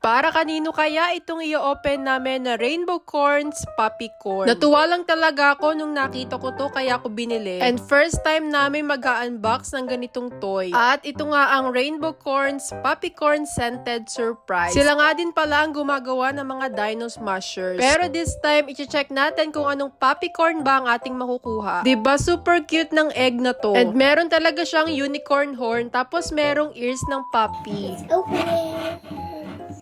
Para kanino kaya itong i-open namin na Rainbow Corns Puppy Corn? Natuwa lang talaga ako nung nakita ko to kaya ako binili. And first time namin mag-unbox ng ganitong toy. At ito nga ang Rainbow Corns Puppy Corn Scented Surprise. Sila nga din pala ang gumagawa ng mga Dino Smashers. Pero this time, i-check natin kung anong puppy corn ba ang ating makukuha. ba super cute ng egg na to? And meron talaga siyang unicorn horn tapos merong ears ng puppy. Open.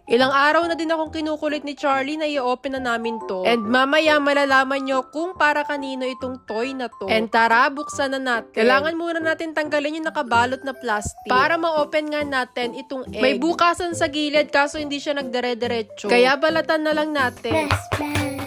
Ilang araw na din akong kinukulit ni Charlie na i-open na namin to. And mamaya malalaman nyo kung para kanino itong toy na to. And tara, buksan na natin. Kailangan muna natin tanggalin yung nakabalot na plastic. Para ma-open nga natin itong egg. May bukasan sa gilid kaso hindi siya nagdire-diretso. Kaya balatan na lang natin. Best man.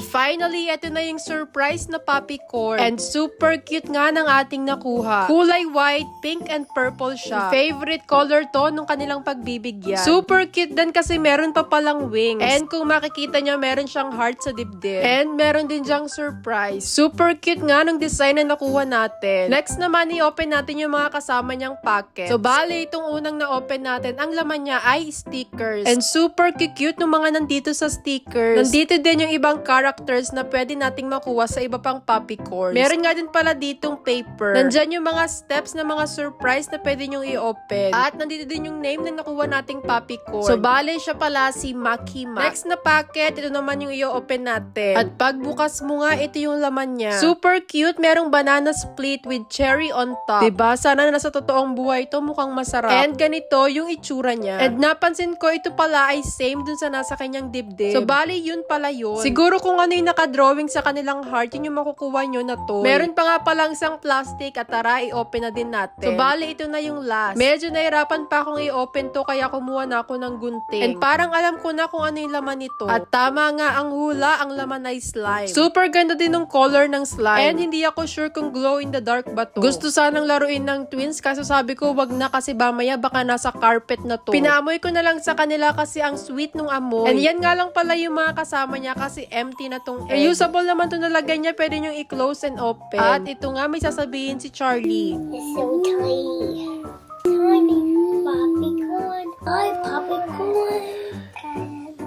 And finally, ito na yung surprise na puppy corn. And super cute nga ng ating nakuha. Kulay white, pink, and purple siya. Favorite color to nung kanilang pagbibigyan. Super cute din kasi meron pa palang wings. And kung makikita nyo, meron siyang heart sa dibdib. And meron din dyang surprise. Super cute nga nung design na nakuha natin. Next naman, i-open natin yung mga kasama niyang packet. So, bale, itong unang na-open natin, ang laman niya ay stickers. And super cute ng mga nandito sa stickers. Nandito din yung ibang characters na pwede nating makuha sa iba pang puppy corns. Meron nga din pala ditong paper. Nandyan yung mga steps na mga surprise na pwede nyong i-open. At nandito din yung name na nakuha nating puppy corn. So, bale siya pala si Maki Mac. Next na packet, ito naman yung i-open natin. At pagbukas mo nga, ito yung laman niya. Super cute. Merong banana split with cherry on top. Diba? Sana nasa totoong buhay ito mukhang masarap. And ganito yung itsura niya. And napansin ko, ito pala ay same dun sa nasa kanyang dibdib. So, bali, yun pala yun. Siguro kung ano yung nakadrawing sa kanilang heart, yun yung makukuha nyo na to. Meron pa nga palang isang plastic at tara, i-open na din natin. So, bali, ito na yung last. Medyo nahirapan pa akong i-open to, kaya kumuha na ako ng gunting. And parang alam ko na kung ano yung laman nito. At tama nga ang hula, ang laman ay slime. Super ganda din ng color ng slime. And hindi ako sure kung glow in the dark ba to. Gusto sanang laruin ng twins, kaso sabi ko wag na kasi bamaya baka nasa carpet na to. Pinaamoy ko na lang sa kanila kasi ang sweet nung amoy. And yan nga lang pala yung mga kasama niya kasi empty na tong egg. Reusable naman to nalagay niya, pwede niyong i-close and open. At ito nga may sasabihin si Charlie. It's so tiny. Tiny popcorn. I popcorn.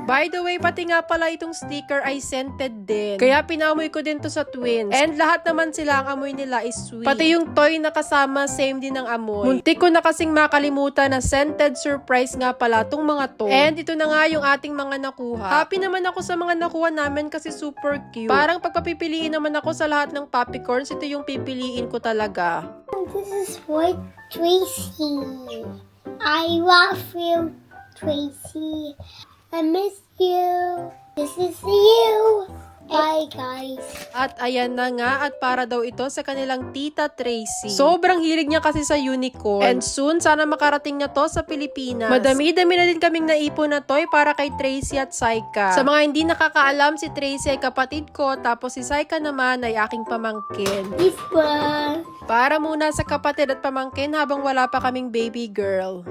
By the way, pati nga pala itong sticker ay scented din. Kaya pinamoy ko din to sa twins. And lahat naman sila, ang amoy nila is sweet. Pati yung toy na kasama, same din ang amoy. Muntik ko na kasing makalimutan na scented surprise nga pala tong mga to. And ito na nga yung ating mga nakuha. Happy naman ako sa mga nakuha namin kasi super cute. Parang pagpapipiliin naman ako sa lahat ng popcorns, ito yung pipiliin ko talaga. This is for Tracy. I love you, Tracy. I miss you. This is you. Bye, guys. At ayan na nga, at para daw ito sa kanilang tita Tracy. Sobrang hilig niya kasi sa unicorn. And soon, sana makarating na to sa Pilipinas. Madami-dami na din kaming naipon na toy para kay Tracy at Saika. Sa mga hindi nakakaalam, si Tracy ay kapatid ko, tapos si Saika naman ay aking pamangkin. This one. Para muna sa kapatid at pamangkin habang wala pa kaming baby girl.